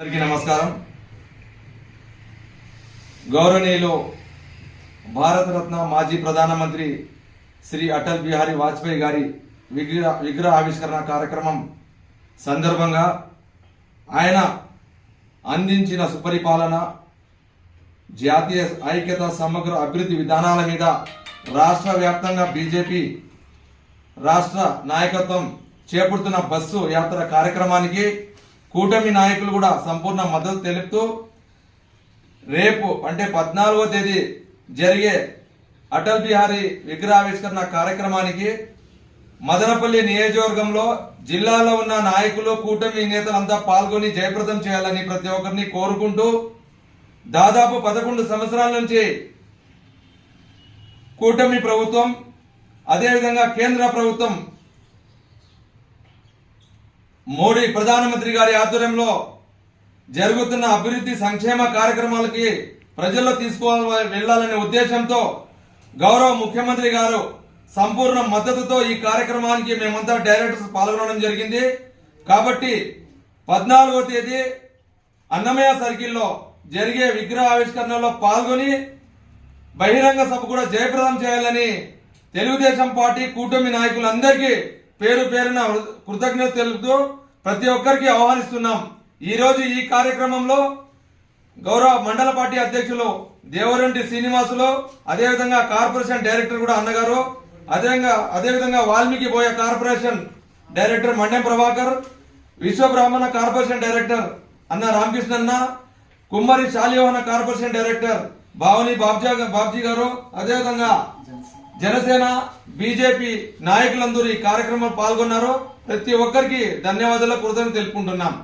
అందరికీ నమస్కారం. గౌరవనీయులు భారతరత్న మాజీ ప్రధానమంత్రి శ్రీ అటల్ బిహారీ వాజ్పేయి గారి విగ్రహ విగ్రహ ఆవిష్కరణ కార్యక్రమం సందర్భంగా ఆయన అందించిన సుపరిపాలన జాతీయ ఐక్యత సమగ్ర అభివృద్ధి విధానాల మీద రాష్ట్ర వ్యాప్తంగా బీజేపీ రాష్ట్ర నాయకత్వం చేపడుతున్న బస్సు యాత్ర కార్యక్రమానికి కూటమి నాయకులు కూడా సంపూర్ణ మద్దతు తెలుపుతూ రేపు అంటే పద్నాలుగో తేదీ జరిగే అటల్ బిహారీ విగ్రహావిష్కరణ కార్యక్రమానికి మదనపల్లి నియోజకవర్గంలో జిల్లాలో ఉన్న నాయకులు కూటమి నేతలంతా పాల్గొని జయప్రదం చేయాలని ప్రతి ఒక్కరిని కోరుకుంటూ దాదాపు పదకొండు సంవత్సరాల నుంచి కూటమి ప్రభుత్వం అదేవిధంగా కేంద్ర ప్రభుత్వం మోడీ ప్రధానమంత్రి గారి ఆధ్వర్యంలో జరుగుతున్న అభివృద్ధి సంక్షేమ కార్యక్రమాలకి ప్రజల్లో తీసుకోవాలి వెళ్ళాలనే ఉద్దేశంతో గౌరవ ముఖ్యమంత్రి గారు సంపూర్ణ మద్దతుతో ఈ కార్యక్రమానికి మేమంతా డైరెక్టర్స్ పాల్గొనడం జరిగింది. కాబట్టి పద్నాలుగో తేదీ అన్నమయ్య సర్కిల్లో జరిగే విగ్రహ ఆవిష్కరణలో పాల్గొని బహిరంగ సభ కూడా జయప్రదం చేయాలని తెలుగుదేశం పార్టీ కూటమి నాయకులందరికీ పేరు పేరున కృతజ్ఞత తెలుపుతూ ప్రతి ఒక్కరికి ఆహ్వానిస్తున్నాం. ఈరోజు ఈ కార్యక్రమంలో గౌరవ మండల పార్టీ అధ్యక్షులు దేవరెడ్డి శ్రీనివాసులు అదేవిధంగా కార్పొరేషన్ డైరెక్టర్ కూడా అన్నగారు అదేవిధంగా అదేవిధంగా Valmiki Boya corporation director Mandyam Prabhakar Vishwa Brahmana corporation director అన్న రామకృష్ణ అన్న కుమ్మరి శాలియోహన కార్పొరేషన్ డైరెక్టర్ భావని బాబ్జీ గారు అదేవిధంగా జనసేన బీజేపీ నాయకులందరూ ఈ కార్యక్రమంలో పాల్గొన్నారు. ప్రతి ఒక్కరికి ధన్యవాదాలు కృతజ్ఞత తెలుపుకుంటున్నాం.